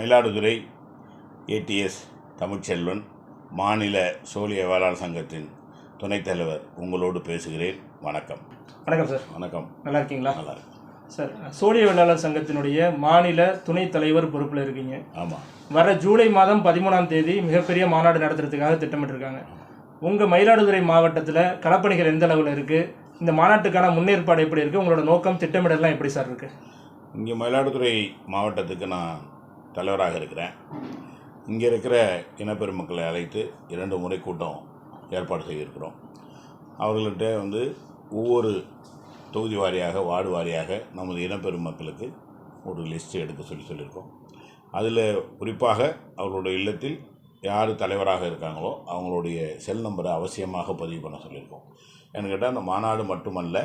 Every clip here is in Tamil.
மயிலாடுதுறை ஏடிஎஸ் தமிழ்ச்செல்வன் மாநில சோழிய வேளாண் சங்கத்தின் துணைத் தலைவர் உங்களோடு பேசுகிறேன். வணக்கம். வணக்கம் சார். வணக்கம். நல்லா இருக்கீங்களா நல்லா இருக்கு சார் சோழிய வேளாளர் சங்கத்தினுடைய மாநில துணைத் தலைவர் பொறுப்பில் இருக்கீங்க. ஆமாம் வர ஜூலை மாதம் பதிமூணாம் தேதி மிகப்பெரிய மாநாடு நடத்துறதுக்காக திட்டமிட்டிருக்காங்க. உங்கள் மயிலாடுதுறை மாவட்டத்தில் களப்பணிகள் எந்த அளவில் இருக்குது இந்த மாநாட்டுக்கான முன்னேற்பாடு எப்படி இருக்குது உங்களோட நோக்கம் திட்டமிடலாம் எப்படி சார் இருக்குது இங்கே மயிலாடுதுறை மாவட்டத்துக்கு நான் தலைவராக இருக்கிறேன். இங்கே இருக்கிற இனப்பெருமக்களை அழைத்து இரண்டு முறை கூட்டம் ஏற்பாடு செய்திருக்கிறோம். அவர்கள்ட்ட வந்து ஒவ்வொரு தொகுதி வாரியாக வார்டு வாரியாக நமது இனப்பெருமக்களுக்கு ஒரு லிஸ்ட் எடுக்க சொல்லி சொல்லியிருக்கோம். அதில் குறிப்பாக அவர்களுடைய இல்லத்தில் யார் தலைவராக இருக்காங்களோ அவங்களுடைய செல் நம்பரை அவசியமாக பதிவு பண்ண சொல்லியிருக்கோம். ஏன்னு கேட்டால் அந்த மாநாடு மட்டுமல்ல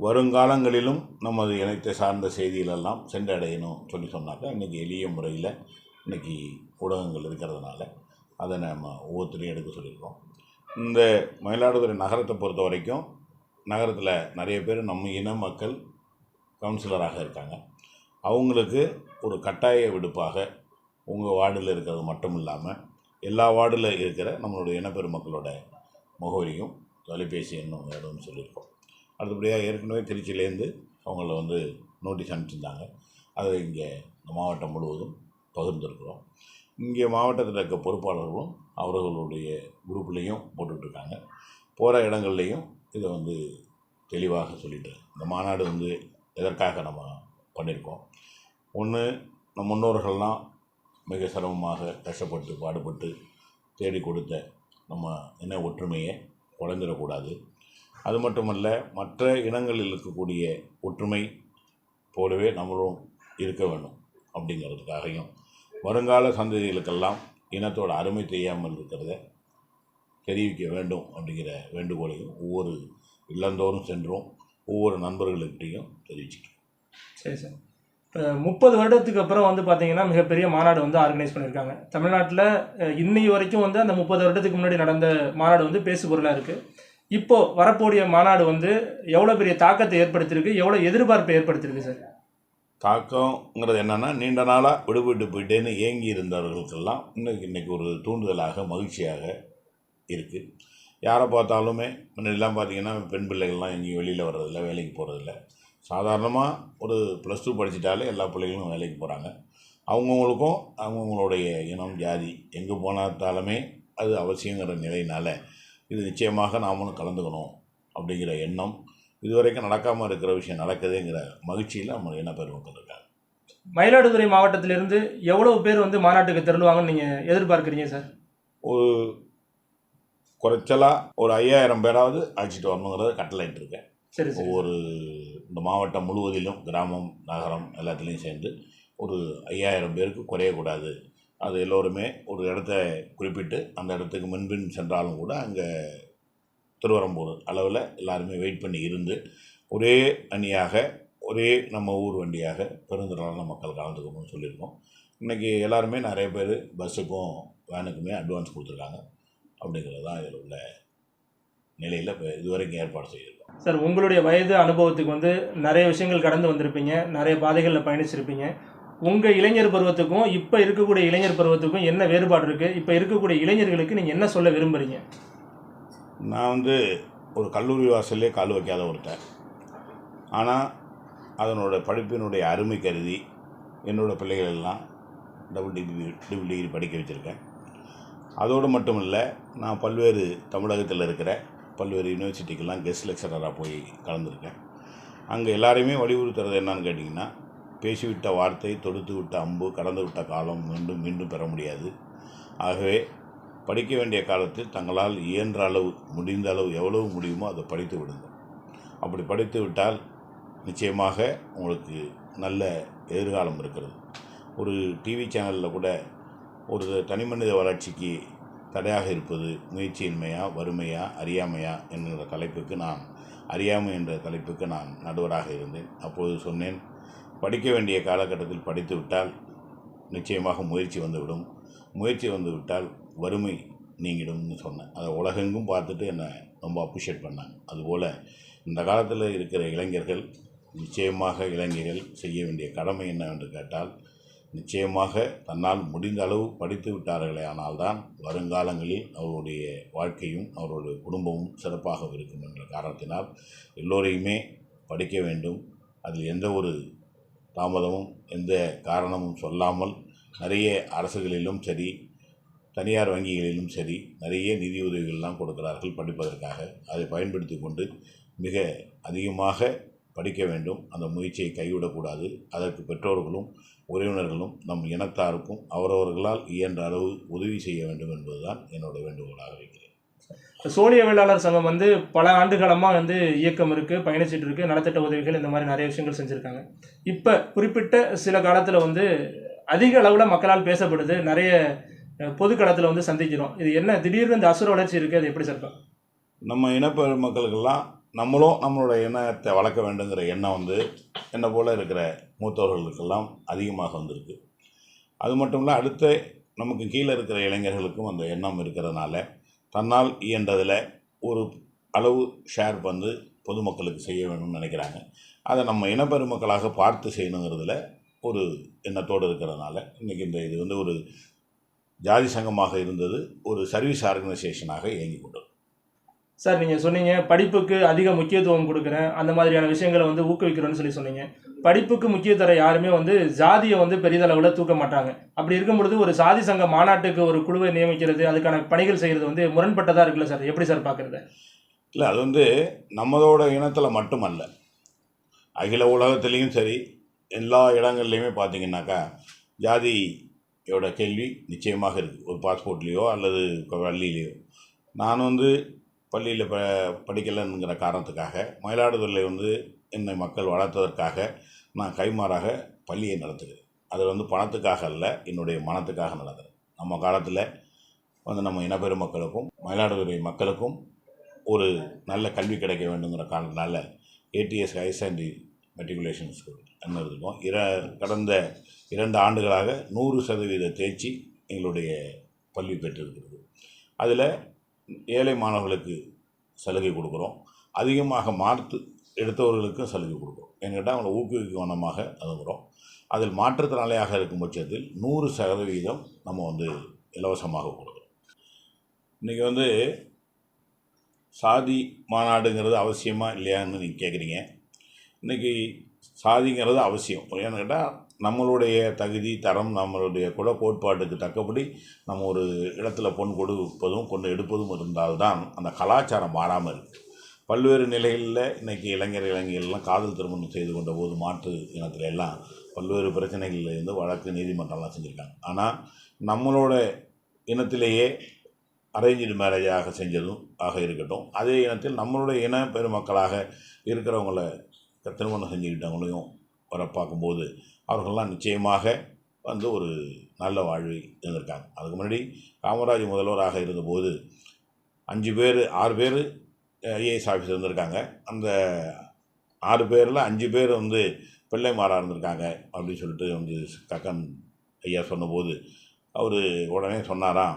வருங்காலங்களிலும் நமது இணையத்தை சார்ந்த செய்திகளெல்லாம் சென்றடையணும் சொல்லி சொன்னாக்கா இன்றைக்கி எளிய முறையில் இன்றைக்கி ஊடகங்கள் இருக்கிறதுனால அதை நம்ம ஒவ்வொருத்தரையும் எடுக்க சொல்லியிருக்கோம். இந்த மயிலாடுதுறை நகரத்தை பொறுத்த வரைக்கும் நகரத்தில் நிறைய பேர் நம்ம இன மக்கள் கவுன்சிலராக இருக்காங்க. அவங்களுக்கு ஒரு கட்டாய விடுப்பாக உங்கள் வார்டில் இருக்கிறது மட்டும் இல்லாமல் எல்லா வார்டில் இருக்கிற நம்மளுடைய இனப்பெருமக்களோட முகவரியும் தொலைபேசி எண்ணும் வேணும்னு சொல்லியிருக்கோம். அடுத்தபடியாக ஏற்கனவே திருச்சியிலேருந்து அவங்கள வந்து நோட்டீஸ் அனுப்பிச்சிருந்தாங்க. அதை இங்கே இந்த மாவட்டம் முழுவதும் பகிர்ந்துருக்குறோம். இங்கே மாவட்டத்தில் இருக்க பொறுப்பாளர்களும் அவர்களுடைய குரூப்லேயும் போட்டுட்ருக்காங்க. போகிற இடங்கள்லையும் இதை வந்து தெளிவாக சொல்லிட்டு இந்த மாநாடு வந்து எதற்காக நம்ம பண்ணியிருக்கோம்? ஒன்று நம் முன்னோர்கள்லாம் மிக சிரமமாக கஷ்டப்பட்டு பாடுபட்டு தேடி கொடுத்த நம்ம இன ஒற்றுமையை குழந்திடக்கூடாது அது மட்டுமல்ல மற்ற இனங்களில் இருக்கக்கூடிய ஒற்றுமை போலவே நம்மளும் இருக்க வேண்டும் அப்படிங்கிறதுக்காகவும் வருங்கால சந்ததிகளுக்கெல்லாம் இனத்தோட அருமை தெரியாமல் இருக்கிறத தெரிவிக்க வேண்டும் அப்படிங்கிற வேண்டுகோளையும் ஒவ்வொரு இல்லந்தோறும் சென்றோம். ஒவ்வொரு நண்பர்களுக்கிட்டையும் தெரிவிச்சுக்கிறோம். சரி சார். இப்போ முப்பது வருடத்துக்கு அப்புறம் வந்து பார்த்தீங்கன்னா மிகப்பெரிய மாநாடு வந்து ஆர்கனைஸ் பண்ணியிருக்காங்க. தமிழ்நாட்டில் இன்னைக்கு வரைக்கும் வந்து அந்த முப்பது வருடத்துக்கு முன்னாடி நடந்த மாநாடு வந்து பேசு பொருளாக இருக்குது இப்போ வரக்கூடிய மாநாடு வந்து எவ்வளோ பெரிய தாக்கத்தை ஏற்படுத்தியிருக்கு? எவ்வளோ எதிர்பார்ப்பை ஏற்படுத்தியிருக்கு சார்? தாக்கங்கிறது என்னென்னா நீண்ட நாளாக விடுபட்டு போயிட்டேன்னு ஏங்கி இருந்தவர்களுக்கெல்லாம் இன்னைக்கு இன்றைக்கி ஒரு தூண்டுதலாக மகிழ்ச்சியாக இருக்குது யாரை பார்த்தாலுமே முன்னாடிலாம் பார்த்தீங்கன்னா பெண் பிள்ளைகள்லாம் எங்கேயும் வெளியில் வர்றதில்ல வேலைக்கு போகிறதில்ல சாதாரணமாக ஒரு ப்ளஸ் டூ படிச்சிட்டாலே எல்லா பிள்ளைகளும் வேலைக்கு போகிறாங்க அவங்கவுங்களுக்கும் அவங்கவுங்களுடைய இனம் ஜாதி எங்கே போனாத்தாலுமே அது அவசியங்கிற நிலையினால இது நிச்சயமாக நாமளும் கலந்துக்கணும் அப்படிங்கிற எண்ணம் இதுவரைக்கும் நடக்காமல் இருக்கிற விஷயம் நடக்குதுங்கிற மகிழ்ச்சியில் நம்ம இன பெருமக்கள் இருக்காங்க மயிலாடுதுறை மாவட்டத்திலிருந்து எவ்வளோ பேர் வந்து மாநாட்டுக்கு திரளுவாங்கன்னு நீங்கள் எதிர்பார்க்குறீங்க சார்? ஒரு குறைச்சலாக ஒரு ஐயாயிரம் பேராவது அழைச்சிட்டு வரணுங்கிறத கட்டளையிட்டு இருக்கேன். சரி ஒவ்வொரு இந்த மாவட்டம் முழுவதிலும் கிராமம் நகரம் எல்லாத்துலேயும் சேர்ந்து ஒரு ஐயாயிரம் பேருக்கு குறையக்கூடாது அது எல்லோருமே ஒரு இடத்த குறிப்பிட்டு அந்த இடத்துக்கு முன்பின் சென்றாலும் கூட அங்கே திருவரம்பூர் அளவில் எல்லாருமே வெயிட் பண்ணி இருந்து ஒரே அணியாக ஒரே நம்ம ஊர் வண்டியாக பெருந்திரளான மக்கள் கலந்துக்கணும்னு சொல்லியிருக்கோம். இன்றைக்கி எல்லாருமே நிறைய பேர் பஸ்ஸுக்கும் வேனுக்குமே அட்வான்ஸ் கொடுத்துருக்காங்க. அப்படிங்கிறது தான் இதில் உள்ள நிலையில் இப்போ இதுவரைக்கும் ஏற்பாடு செய்திருக்கோம். சார் உங்களுடைய வயது அனுபவத்துக்கு வந்து நிறைய விஷயங்கள் கடந்து வந்திருப்பீங்க. நிறைய பாதைகளில் பயணிச்சிருப்பீங்க. உங்கள் இளைஞர் பருவத்துக்கும் இப்போ இருக்கக்கூடிய இளைஞர் பருவத்துக்கும் என்ன வேறுபாடு இருக்குது இப்போ இருக்கக்கூடிய இளைஞர்களுக்கு நீங்கள் என்ன சொல்ல விரும்புகிறீங்க நான் வந்து ஒரு கல்லூரி வாசல்லே கால் வைக்காத ஒருத்தன் ஆனால் அதனோட படிப்பினுடைய அருமை கருதி என்னோடய பிள்ளைகள் எல்லாம் டபுள் டிகிரி டபுள் டிகிரி படிக்க வச்சுருக்கேன். அதோடு மட்டும் இல்லை நான் பல்வேறு தமிழகத்தில் இருக்கிற பல்வேறு யூனிவர்சிட்டிக்கெல்லாம் கெஸ்ட் லெக்சரராக போய் கலந்துருக்கேன். அங்கே எல்லாரையுமே வலியுறுத்துறது என்னன்னு கேட்டிங்கன்னா பேசிவிட்ட வார்த்தை தொடுத்துவிட்ட அம்பு கடந்து விட்ட காலம் மீண்டும் மீண்டும் பெற முடியாது. ஆகவே படிக்க வேண்டிய காலத்தில் தங்களால் இயன்ற அளவு முடிந்த அளவு எவ்வளவு முடியுமோ அதை படித்து விடுங்கள். அப்படி படித்து விட்டால் நிச்சயமாக உங்களுக்கு நல்ல எதிர்காலம் இருக்கிறது. ஒரு டிவி சேனலில் கூட ஒரு தனிமனித வளர்ச்சிக்கு தடையாக இருப்பது முயற்சியின்மையா வறுமையா அறியாமையா என்கிற தலைப்புக்கு நான் அறியாமை என்ற தலைப்புக்கு நான் நடுவராக இருந்தேன். அப்போது சொன்னேன் படிக்க வேண்டிய காலகட்டத்தில் படித்து விட்டால் நிச்சயமாக முயற்சி வந்துவிடும். முயற்சி வந்து விட்டால் வறுமை நீங்கிடும்னு சொன்னேன். அதை உலகெங்கும் பார்த்துட்டு என்னை ரொம்ப அப்ரிஷியேட் பண்ணாங்க. அதுபோல் இந்த காலத்தில் இருக்கிற இளைஞர்கள் நிச்சயமாக இளைஞர்கள் செய்ய வேண்டிய கடமை என்னவென்று கேட்டால் நிச்சயமாக தன்னால் முடிந்த அளவு படித்து விட்டார்களே ஆனால்தான் வருங்காலங்களில் அவருடைய வாழ்க்கையும் அவருடைய குடும்பமும் சிறப்பாக இருக்கும் என்ற காரணத்தினால் எல்லோரையுமே படிக்க வேண்டும். அதில் எந்த ஒரு தாமதமும் எந்த காரணமும் சொல்லாமல் நிறைய அரசுகளிலும் சரி தனியார் வங்கிகளிலும் சரி நிறைய நிதி உதவிகள்லாம் கொடுக்கிறார்கள் படிப்பதற்காக. அதை பயன்படுத்தி கொண்டு மிக அதிகமாக படிக்க வேண்டும். அந்த முயற்சியை கைவிடக்கூடாது. அதற்கு பெற்றோர்களும் உறவினர்களும் நம் இனத்தாருக்கும் அவரவர்களால் இயன்ற அளவு உதவி செய்ய வேண்டும் என்பதுதான் என்னோட வேண்டுகோளாக இருக்கிறேன் சோழிய வேளாளர் சங்கம் வந்து பல ஆண்டுகாலமாக வந்து இயக்கம் இருக்குது பயணிச்சிட்டு இருக்குது நலத்திட்ட உதவிகள் இந்த மாதிரி நிறைய விஷயங்கள் செஞ்சுருக்காங்க. இப்போ குறிப்பிட்ட சில காலத்தில் வந்து அதிக அளவில் மக்களால் பேசப்படுது நிறைய பொது களத்தில் வந்து சந்திக்கிறோம். இது என்ன திடீர்னு இந்த அசுர வளர்ச்சி இருக்குது அது எப்படி சார் நம்ம இனப்பெரு மக்களுக்கெல்லாம் நம்மளும் நம்மளோட இனத்தை வளர்க்க வேண்டுங்கிற எண்ணம் வந்து என்னை போல் இருக்கிற மூத்தவர்களுக்கெல்லாம் அதிகமாக வந்திருக்கு. அது மட்டும் இல்லை அடுத்த நமக்கு கீழே இருக்கிற இளைஞர்களுக்கும் அந்த எண்ணம் இருக்கிறதுனால தன்னால் இயன்றதில் ஒரு அளவு ஷேர் வந்து பொதுமக்களுக்கு செய்ய வேணும்னு நினைக்கிறாங்க. அதை நம்ம இனப்பெருமக்களாக பார்த்து செய்யணுங்கிறதுல ஒரு எண்ணத்தோடு இருக்கிறதுனால இன்றைக்கி இந்த இது வந்து ஒரு ஜாதி சங்கமாக இருந்தது ஒரு சர்வீஸ் ஆர்கனைசேஷனாக இயங்கி கொண்டது. சார் நீங்கள் சொன்னீங்க படிப்புக்கு அதிக முக்கியத்துவம் கொடுக்குறேன் அந்த மாதிரியான விஷயங்களை வந்து ஊக்குவிக்கிறோன்னு சொல்லி சொன்னீங்க. படிப்புக்கு முக்கியத்தர யாருமே வந்து ஜாதியை வந்து பெரிதளவில் தூக்க மாட்டாங்க. அப்படி இருக்கும் பொழுது ஒரு சாதி சங்க மாநாட்டுக்கு ஒரு குழுவை நியமிக்கிறது அதுக்கான பணிகள் செய்கிறது வந்து முரண்பட்டதாக இருக்குல்ல சார்? எப்படி சார் பார்க்குறது? இல்லை அது வந்து நம்மளோட இனத்தில் மட்டுமல்ல. அகில உலகத்துலேயும் சரி எல்லா இடங்கள்லையுமே பார்த்தீங்கன்னாக்கா ஜாதியோட கேள்வி நிச்சயமாக இருக்குது ஒரு பாஸ்போர்ட்லேயோ அல்லது பள்ளியிலையோ. நான் வந்து பள்ளியில் ப படிக்கலைங்கிற காரணத்துக்காக மயிலாடுதுறையில் வந்து என்னை மக்கள் வளர்த்ததற்காக நான் கைமாறாக பள்ளியை நடத்துகிறேன் அது வந்து பணத்துக்காக அல்ல என்னுடைய மனத்துக்காக நடத்துகிறேன் நம்ம காலத்தில் வந்து நம்ம இனப்பெருமக்களுக்கும் மயிலாடுதுறை மக்களுக்கும் ஒரு நல்ல கல்வி கிடைக்க வேண்டுங்கிற காரணத்தினால ADS higher secondary matriculation school என்ன இருக்கோம். இர கடந்த இரண்டு ஆண்டுகளாக நூறு சதவீத தேர்ச்சி எங்களுடைய பள்ளி பெற்றிருக்கிறது. அதில் ஏழை மாணவர்களுக்கு சலுகை கொடுக்குறோம். அதிகமாக மார்த்து எடுத்தவர்களுக்கும் சலுகை கொடுக்குறோம் என்கிட்ட அவங்களை ஊக்குவிக்கும் வண்ணமாக அதுங்கிறோம் அதில் மாற்றுத்திறனாளியாக இருக்கும் பட்சத்தில் நூறு சதவீதம் நம்ம வந்து இலவசமாக கொடுக்குறோம் இன்றைக்கி வந்து சாதி மாநாடுங்கிறது அவசியமா இல்லையான்னு நீங்கள் கேட்குறீங்க இன்றைக்கி சாதிங்கிறது அவசியம். ஏன்னு கேட்டால் நம்மளுடைய தகுதி தரம் நம்மளுடைய குல கோட்பாட்டுக்கு தக்கபடி நம்ம ஒரு இடத்துல பொன் கொடுப்பதும் கொண்டு எடுப்பதும் இருந்தால்தான் அந்த கலாச்சாரம் மாறாமல் இருக்குது பல்வேறு நிலைகளில் இன்றைக்கி இளைஞர் இளைஞர்கள்லாம் காதல் திருமணம் செய்து கொண்ட போது மாற்று இனத்துல எல்லாம் பல்வேறு பிரச்சனைகளில் இருந்து வழக்கு நீதிமன்றம்லாம் செஞ்சுருக்காங்க. ஆனால் நம்மளோட இனத்திலேயே அரேஞ்சு மேரேஜாக செஞ்சதும் ஆக இருக்கட்டும். அதே இனத்தில் நம்மளுடைய இன பெருமக்களாக இருக்கிறவங்கள திருமணம் செஞ்சுக்கிட்டவங்களையும் வர பார்க்கும்போது அவர்கள்லாம் நிச்சயமாக வந்து ஒரு நல்ல வாழ்வை இருந்திருக்காங்க அதுக்கு முன்னாடி காமராஜ் முதல்வராக இருந்தபோது அஞ்சு பேர் ஆறு பேர் ஐஏஎஸ் ஆஃபீஸர் இருந்திருக்காங்க அந்த ஆறு பேரில் அஞ்சு பேர் வந்து பிள்ளைமாராக இருந்திருக்காங்க அப்படின்னு சொல்லிட்டு வந்து கக்கன் ஐயா சொன்னபோது அவர் உடனே சொன்னாராம்.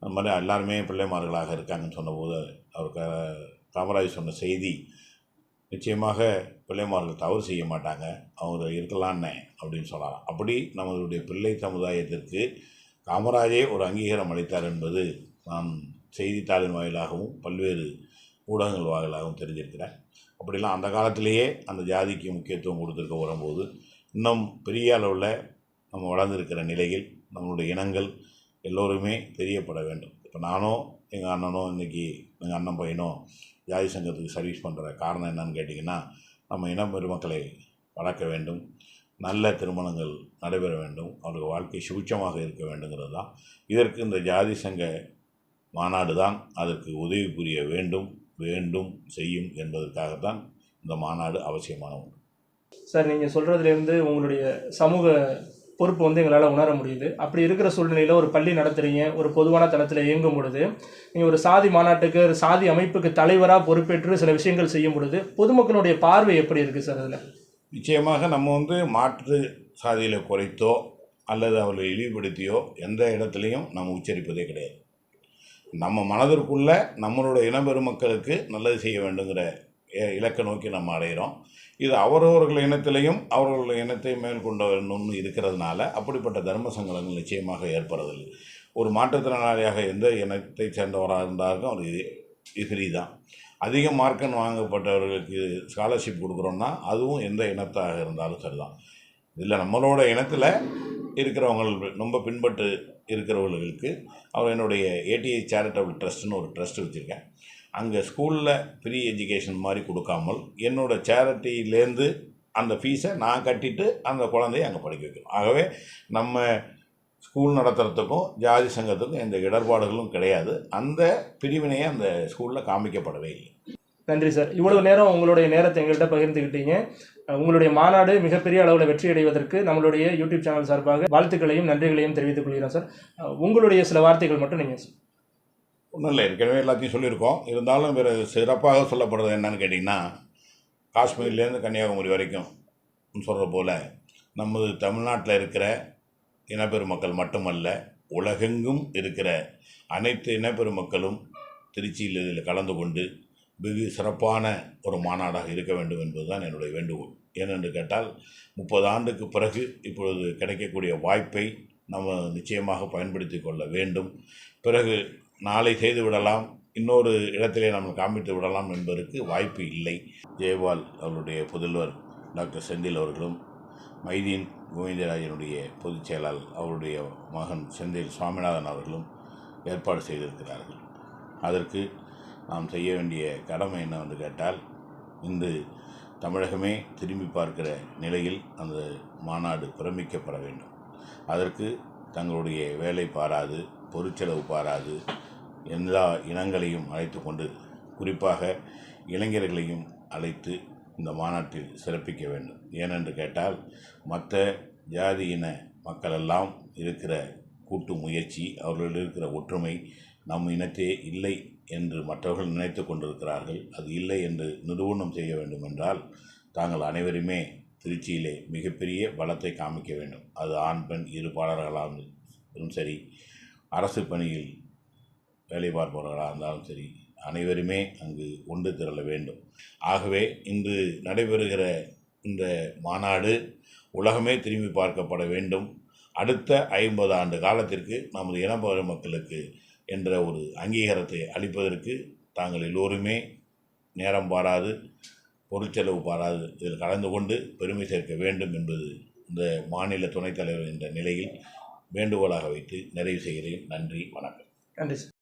அந்த மாதிரி எல்லாருமே பிள்ளைமார்களாக இருக்காங்கன்னு சொன்னபோது அவர் காமராஜ் சொன்ன செய்தி நிச்சயமாக பிள்ளைமார்கள் தவறு செய்ய மாட்டாங்க. அவங்க இருக்கலான்னு அப்படின்னு சொல்லலாம் அப்படி நம்மளுடைய பிள்ளை சமுதாயத்திற்கு காமராஜே ஒரு அங்கீகாரம் அளித்தார் என்பது நான் செய்தித்தாளின் வாயிலாகவும் பல்வேறு ஊடகங்கள் வாயிலாகவும் தெரிஞ்சிருக்கிறேன். அப்படிலாம் அந்த காலத்திலேயே அந்த ஜாதிக்கு முக்கியத்துவம் கொடுத்துருக்க வரும்போது இன்னும் பெரிய அளவில் நம்ம வளர்ந்துருக்கிற நிலையில் நம்மளுடைய இனங்கள் எல்லோருமே தெரியப்பட வேண்டும். இப்போ நானோ எங்கள் அண்ணனோ இன்றைக்கி எங்கள் அண்ணன் பையனோ ஜாதி சங்கத்துக்கு சர்வீஸ் பண்ணுற காரணம் என்னன்னு கேட்டிங்கன்னா நம்ம இன பெருமக்களை வளர்க்க வேண்டும். நல்ல திருமணங்கள் நடைபெற வேண்டும். அவர்கள் வாழ்க்கை சுபிட்சமாக இருக்க வேண்டுங்கிறது தான். இதற்கு இந்த ஜாதி சங்க மாநாடு தான் அதற்கு உதவி புரிய வேண்டும். வேண்டும் செய்யும் என்பதற்காகத்தான் இந்த மாநாடு அவசியமான ஒன்று. சார் நீங்கள் சொல்கிறதுலேருந்து உங்களுடைய சமூக பொறுப்பு வந்து எங்களால் உணர முடியுது. அப்படி இருக்கிற சூழ்நிலையில் ஒரு பள்ளி நடத்துகிறீங்க ஒரு பொதுவான தளத்தில் இயங்கும் பொழுது நீங்கள் ஒரு சாதி மாநாட்டுக்கு ஒரு சாதி அமைப்புக்கு தலைவராக பொறுப்பேற்று சில விஷயங்கள் செய்யும் பொழுது பொதுமக்களுடைய பார்வை எப்படி இருக்குது சார் அதில்? நிச்சயமாக நம்ம வந்து மாற்று சாதியில் குறைத்தோ அல்லது அவர்களை இழிவுபடுத்தியோ எந்த இடத்துலையும் நம்ம உச்சரிப்பதே கிடையாது. நம்ம மனதிற்குள்ள நம்மளோட இனப்பெருமக்களுக்கு நல்லது செய்ய வேண்டுங்கிற இலக்கை நோக்கி நம்ம அடைகிறோம் இது அவரவர்கள் இனத்திலையும் அவரவர்கள் இனத்தை மேற்கொண்டவர்னு இருக்கிறதுனால அப்படிப்பட்ட தர்ம சங்கடங்கள் நிச்சயமாக ஏற்படுறதில்லை. ஒரு மாற்றுத்திறனாளியாக எந்த இனத்தை சேர்ந்தவராக இருந்தாலும் அவர் எதிரி தான் அதிக மார்க்கன் வாங்கப்பட்டவர்களுக்கு ஸ்காலர்ஷிப் கொடுக்குறோன்னா அதுவும் எந்த இனத்தாக இருந்தாலும் சரிதான். இதில் நம்மளோட இனத்தில் இருக்கிறவங்க ரொம்ப பின்பற்று இருக்கிறவர்களுக்கு அவர் என்னுடைய ஏடிஐ சேரிட்டபிள் ட்ரஸ்ட்னு ஒரு ட்ரஸ்ட் வச்சுருக்கேன். அங்கே ஸ்கூலில் ஃப்ரீ எஜுகேஷன் மாதிரி கொடுக்காமல் என்னோடய சேரிட்டிலேருந்து அந்த ஃபீஸை நான் கட்டிட்டு அந்த குழந்தைய அங்கே படிக்க வைக்கணும். ஆகவே நம்ம ஸ்கூல் நடத்துகிறதுக்கும் ஜாதி சங்கத்துக்கும் எந்த இடர்பாடுகளும் கிடையாது. அந்த பிரிவினையை அந்த ஸ்கூலில் காமிக்கப்படவே இல்லை. நன்றி சார். இவ்வளவு நேரம் உங்களுடைய நேரத்தை எங்கள்கிட்ட பகிர்ந்துக்கிட்டீங்க உங்களுடைய மாநாடு மிகப்பெரிய அளவில் வெற்றி அடைவதற்கு நம்மளுடைய யூடியூப் சேனல் சார்பாக வாழ்த்துக்களையும் நன்றிகளையும் தெரிவித்துக் கொள்கிறோம் சார் உங்களுடைய சில வார்த்தைகள் மட்டும் நீங்கள் ஒன்றும் இல்லை ஏற்கனவே எல்லாத்தையும் சொல்லியிருக்கோம். இருந்தாலும் வேறு சிறப்பாக சொல்லப்படுறது என்னன்னு கேட்டிங்கன்னா காஷ்மீர்லேருந்து கன்னியாகுமரி வரைக்கும் சொல்கிற போல் நமது தமிழ்நாட்டில் இருக்கிற இனப்பெருமக்கள் மட்டுமல்ல உலகெங்கும் இருக்கிற அனைத்து இனப்பெருமக்களும் திருச்சியில் இதில் கலந்து கொண்டு வெகு சிறப்பான ஒரு மாநாடாக இருக்க வேண்டும் என்பதுதான் என்னுடைய வேண்டுகோள். ஏனென்று கேட்டால் முப்பது ஆண்டுக்கு பிறகு இப்பொழுது கிடைக்கக்கூடிய வாய்ப்பை நம்ம நிச்சயமாக பயன்படுத்தி கொள்ள வேண்டும். பிறகு நாளை செய்து விடலாம் இன்னொரு இடத்திலே நம்ம காமித்து விடலாம் என்பதற்கு வாய்ப்பு இல்லை. ஜெயபால் அவருடைய புதல்வர் டாக்டர் செந்தில் அவர்களும் மைதீன் கோவிந்தராஜனுடைய பொதுச் செயலாளர் அவருடைய மகன் செந்தில் சுவாமிநாதன் அவர்களும் ஏற்பாடு செய்திருக்கிறார்கள். அதற்கு நாம் செய்ய வேண்டிய கடமை என்னவென்று கேட்டால் இன்று தமிழகமே திரும்பி பார்க்கிற நிலையில் அந்த மாநாடு பிரமிக்கப்பட வேண்டும். அதற்கு தங்களுடைய வேலை பாராது பொருட்செலவு பாராது எல்லா இனங்களையும் அழைத்து கொண்டு குறிப்பாக இளைஞர்களையும் அழைத்து இந்த மாநாட்டில் சிறப்பிக்க வேண்டும். ஏனென்று கேட்டால் மற்ற ஜாதி இன மக்களெல்லாம் இருக்கிற கூட்டு முயற்சி அவர்களில் இருக்கிற ஒற்றுமை நம் இனத்தே இல்லை என்று மற்றவர்கள் நினைத்து கொண்டிருக்கிறார்கள். அது இல்லை என்று நிரூபணம் செய்ய வேண்டும் என்றால் தாங்கள் அனைவருமே திருச்சியிலே மிகப்பெரிய பலத்தை காமிக்க வேண்டும். அது ஆண் பெண் இருபாளர்களாலும் சரி அரசு பணியில் வேலை பார்ப்பவர்களாக இருந்தாலும் சரி அனைவருமே அங்கு ஒன்று திரள வேண்டும். ஆகவே இன்று நடைபெறுகிற இந்த மாநாடு உலகமே திரும்பி பார்க்கப்பட வேண்டும். அடுத்த ஐம்பது ஆண்டு காலத்திற்கு நமது இனப்பெரு மக்களுக்கு என்ற ஒரு அங்கீகாரத்தை அளிப்பதற்கு தாங்கள் எல்லோருமே நேரம் பாராது பொருட்செலவு பாராது இதில் கலந்து கொண்டு பெருமை சேர்க்க வேண்டும் என்பது இந்த மாநில துணைத் தலைவர் என்ற நிலையில் வேண்டுகோளாக வைத்து நிறைவு செய்கிறேன். நன்றி வணக்கம். நன்றி சார்.